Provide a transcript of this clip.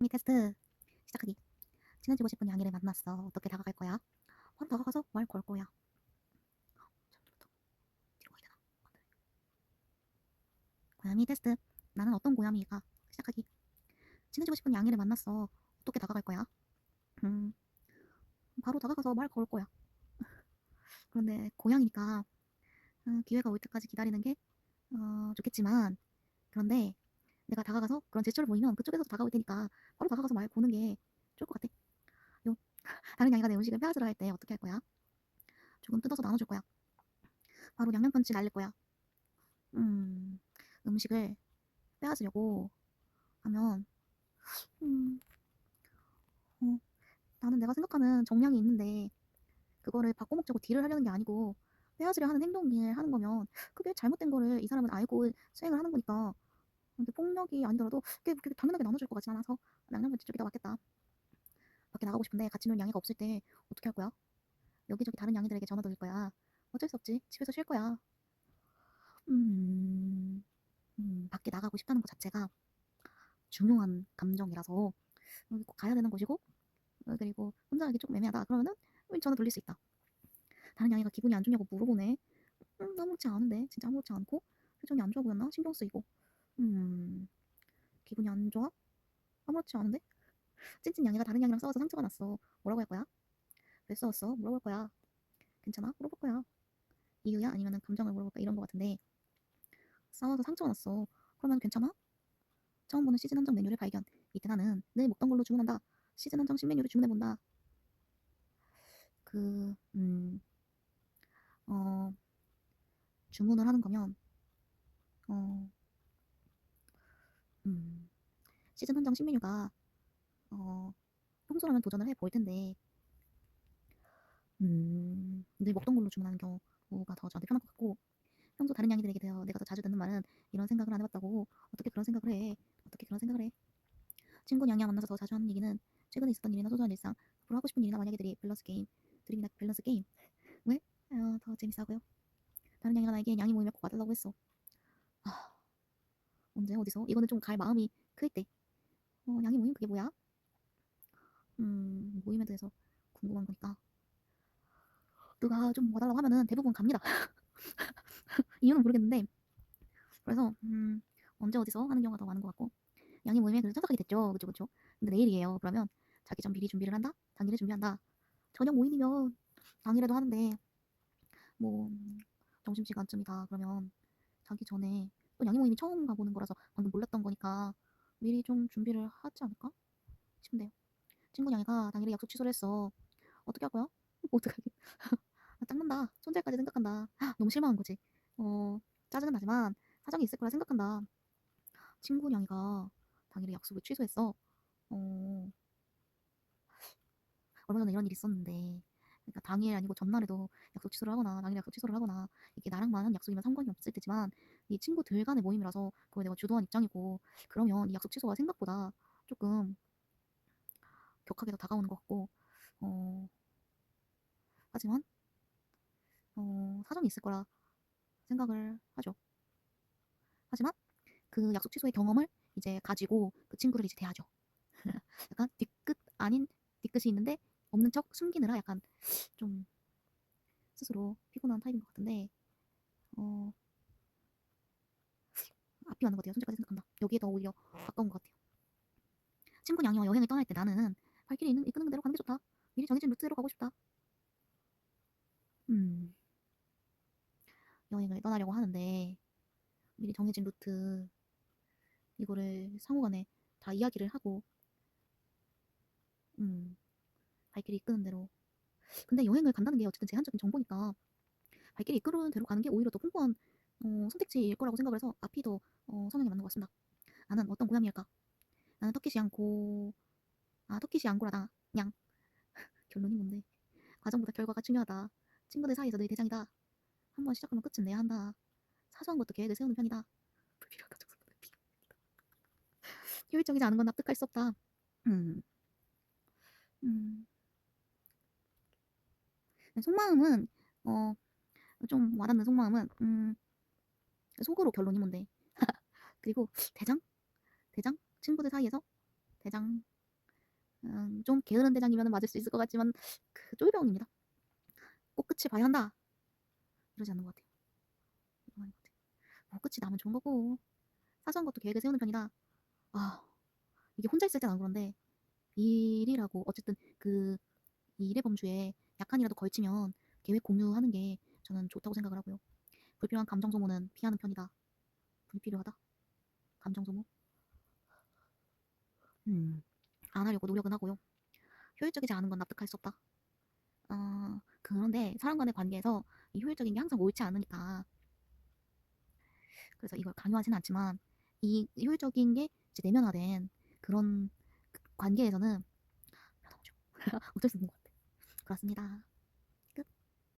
미 테스트 시작하기. 친해지고 싶은 양이를 만났어. 어떻게 다가갈 거야? 바로 다가가서 말 걸 거야. 고양이 테스트. 나는 어떤 고양이가? 시작하기. 친해지고 싶은 양이를 만났어. 어떻게 다가갈 거야? 음, 바로 다가가서 말 걸 거야. 그런데 고양이니까 음, 기회가 올 때까지 기다리는 게 어, 좋겠지만 그런데 내가 다가가서 그런 제스처를 보이면 그쪽에서도 다가올 테니까 바로 다가가서 말 거는 게 좋을 것 같아. 요 다른 양이가 내 음식을 빼앗으려 할때 어떻게 할 거야? 조금 뜯어서 나눠줄 거야. 바로 양념펀치 날릴 거야. 음, 음식을 빼앗으려고 하면 음, 어, 나는 내가 생각하는 정량이 있는데 그거를 바꿔먹자고 딜을 하려는 게 아니고 빼앗으려 하는 행동을 하는 거면 그게 잘못된 거를 이 사람은 알고 수행을 하는 거니까 근데 폭력이 아니더라도 그게 그렇게 당연하게 나눠줄 것 같진 않아서 양념펀치 쪽이 더 맞겠다. 밖에 나가고 싶은데 같이 놀 양이가 없을 때 어떻게 할 거야? 여기저기 다른 양이들에게 전화 돌릴 거야. 어쩔 수 없지. 집에서 쉴 거야. 음, 음, 밖에 나가고 싶다는 것 자체가 중요한 감정이라서 음, 꼭 가야 되는 것이고 어, 그리고 혼자 하기 조금 애매하다. 그러면은 음, 전화 돌릴 수 있다. 다른 양이가 기분이 안 좋냐고 물어보네. 음, 아무렇지 않은데 진짜 아무렇지 않고 표정이 안 좋아 보였나? 신경 쓰이고 음, 기분이 안 좋아? 아무렇지 않은데? 찐찐 양이가 다른 양이랑 싸워서 상처가 났어. 뭐라고 할 거야? 왜 싸웠어? 물어볼 거야. 괜찮아? 물어볼 거야. 이유야? 아니면은 감정을 물어볼까? 이런 거 같은데 싸워서 상처가 났어. 그러면 괜찮아? 처음 보는 시즌 한정 메뉴를 발견. 이때 나는 늘 먹던 걸로 주문한다. 시즌 한정 신메뉴를 주문해본다. 그, 음, 어, 주문을 하는 거면, 어, 음, 시즌 한정 신메뉴가, 어, 평소라면 도전을 해볼 텐데, 음, 늘 먹던 걸로 주문하는 경우가 더 저한테 편할 것 같고, 평소 다른 양이들에게 대해 내가 더 자주 듣는 말은 이런 생각을 안 해봤다고. 어떻게 그런 생각을 해? 어떻게 그런 생각을 해? 친구 양이랑 만나서 더 자주 하는 얘기는 최근에 있었던 일이나 소소한 일상 앞으로 하고 싶은 일이나 만약에들이 밸런스 게임 드림이나 밸런스 게임 왜? 어, 더 재밌어 하고요. 다른 양이가 나에게 양이 모이면 꼭 와달라고 했어. 아, 언제 어디서? 이거는 좀 갈 마음이 클 때. 어, 양이 모이면 그게 뭐야? 음 모임에 대해서 궁금한 거니까. 누가 좀 와달라고 하면은 대부분 갑니다. 이유는 모르겠는데. 그래서 음, 언제 어디서 하는 경우가 더 많은 것 같고. 양이 모임에 그래서 참석하게 됐죠. 그쵸 그쵸. 근데 내일이에요. 그러면 자기 전 미리 준비를 한다? 당일에 준비한다? 저녁 모임이면 당일에도 하는데 뭐 음, 점심시간쯤이다. 그러면 자기 전에 또 양이 모임이 처음 가보는 거라서 방금 몰랐던 거니까 미리 좀 준비를 하지 않을까 싶은데요 친구 양이가 당일에 약속 취소를 했어 어떻게 할 거야? 어떡하게 아, 짱난다 손절까지 생각한다 너무 실망한 거지 어, 짜증은 나지만 사정이 있을 거라 생각한다. 친구 냥이가 당일에 약속을 취소했어. 어, 얼마 전에 이런 일이 있었는데, 그러니까 당일 아니고 전날에도 약속 취소를 하거나 당일 약속 취소를 하거나 이게 나랑만 한 약속이면 상관이 없을 테지만 이 친구들 간의 모임이라서 그걸 내가 주도한 입장이고 그러면 이 약속 취소가 생각보다 조금 격하게 더 다가오는 것 같고, 어, 하지만 어, 사정이 있을 거라 생각을 하죠. 하지만 그 약속 취소의 경험을 이제 가지고 그 친구를 이제 대하죠. 약간 뒤끝 아닌 뒤끝이 있는데 없는 척 숨기느라 약간 좀 스스로 피곤한 타입인 것 같은데 어 앞이 맞는 것 같아요. 손절까지 생각한다. 여기에 더 오히려 가까운 것 같아요. 친구 양이와 여행을 떠날 때 나는 발길이 있는 이끄는 대로 가는 게 좋다. 미리 정해진 루트대로 가고 싶다. 음 여행을 떠나려고 하는데 미리 정해진 루트 이거를 상호간에 다 이야기를 하고 음 발길이 이끄는 대로 근데 여행을 간다는 게 어쨌든 제한적인 정보니까 발길이 이끄는 대로 가는 게 오히려 더 풍부한 어, 선택지일 거라고 생각을 해서 앞이 더 어, 성향이 맞는 것 같습니다. 나는 어떤 고양이일까? 나는 터키시 양고 아 터키시 양고라다 양 결론이 뭔데? 과정보다 결과가 중요하다. 친구들 사이에서 늘 대장이다. 한번 시작하면 끝은 내야 한다. 사소한 것도 계획을 세우는 편이다. 불필요한 비겁니다. 효율적이지 않은 건 납득할 수 없다. 음. 음. 네, 속마음은 어 좀 와닿는 속마음은 음 속으로 결론이 뭔데? 그리고 대장? 대장? 친구들 사이에서 대장. 음, 좀 게으른 대장이면 맞을 수 있을 것 같지만 그 쫄병입니다. 꼭 끝이 봐야 한다. 이러지 않는 것 같아요. 것 같아요. 뭐 끝이 나면 좋은 거고 사소한 것도 계획을 세우는 편이다. 아 이게 혼자 있을 땐 안 그런데 일이라고 어쨌든 그이 일의 범주에 약간이라도 걸치면 계획 공유하는 게 저는 좋다고 생각을 하고요. 불필요한 감정 소모는 피하는 편이다. 불필요하다. 감정 소모. 음, 안 하려고 노력은 하고요. 효율적이지 않은 건 납득할 수 없다. 어, 그런데 사람 간의 관계에서 이 효율적인 게 항상 옳지 않으니까 그래서 이걸 강요하지는 않지만 이 효율적인 게 이제 내면화된 그런 그 관계에서는. 어쩔 수 없는 것 같아요. 그렇습니다.